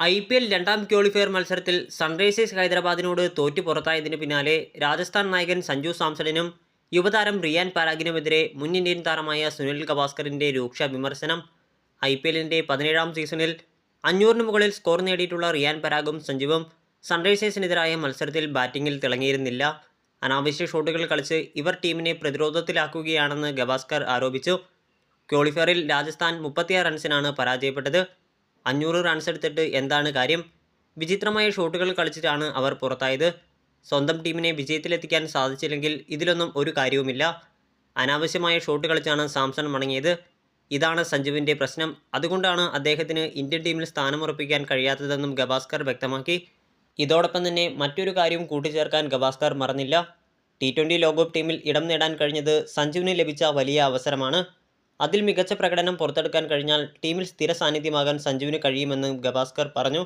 I P L രണ്ടാം qualifier മത്സരത്തിൽ Sunrisers ഹൈദരാബാദിനോട് തോറ്റു പുറത്തായതിന് പിന്നാലെ രാജസ്ഥാൻ നായകൻ സഞ്ജു സാംസണിനും യുവതാരം റിയാൻ പാരാഗിനുമെതിരെ മുൻ ഇന്ത്യൻ താരമായ സുനിൽ ഗവാസ്കറിന്റെ രൂക്ഷ വിമർശനം. ഐ പി എല്ലിന്റെ പതിനേഴാം സീസണിൽ അഞ്ഞൂറിന് മുകളിൽ സ്കോർ നേടിയിട്ടുള്ള റിയാൻ പരാഗും സഞ്ജുവും സൺറൈസേഴ്സിനെതിരായ മത്സരത്തിൽ ബാറ്റിങ്ങിൽ തിളങ്ങിയിരുന്നില്ല. അനാവശ്യ ഷോട്ടുകൾ കളിച്ച് ഇവർ ടീമിനെ പ്രതിരോധത്തിലാക്കുകയാണെന്ന് ഗവാസ്കർ ആരോപിച്ചു. ക്വാളിഫയറിൽ രാജസ്ഥാൻ മുപ്പത്തിയാറ് റൺസിനാണ് പരാജയപ്പെട്ടത്. അഞ്ഞൂറ് റൺസ് എടുത്തിട്ട് എന്താണ് കാര്യം? വിചിത്രമായ ഷോട്ടുകൾ കളിച്ചിട്ടാണ് അവർ പുറത്തായത്. സ്വന്തം ടീമിനെ വിജയത്തിലെത്തിക്കാൻ സാധിച്ചില്ലെങ്കിൽ ഇതിലൊന്നും ഒരു കാര്യവുമില്ല. അനാവശ്യമായ ഷോട്ട് കളിച്ചാണ് സാംസൺ മടങ്ങിയത്. ഇതാണ് സഞ്ജുവിന്റെ പ്രശ്നം. അതുകൊണ്ടാണ് അദ്ദേഹത്തിന് ഇന്ത്യൻ ടീമിൽ സ്ഥാനമുറപ്പിക്കാൻ കഴിയാത്തതെന്നും ഗവാസ്കർ വ്യക്തമാക്കി. ഇതോടൊപ്പം തന്നെ മറ്റൊരു കാര്യവും കൂട്ടിച്ചേർക്കാൻ ഗവാസ്കർ മറന്നില്ല. ടി ട്വന്റി ലോകകപ്പ് ടീമിൽ ഇടം നേടാൻ കഴിഞ്ഞത് സഞ്ജുവിന് ലഭിച്ച വലിയ അവസരമാണ്. അതിൽ മികച്ച പ്രകടനം പുറത്തെടുക്കാൻ കഴിഞ്ഞാൽ ടീമിൽ സ്ഥിര സാന്നിധ്യമാകാൻ സഞ്ജുവിന് കഴിയുമെന്ന് ഗവാസ്കർ പറഞ്ഞു.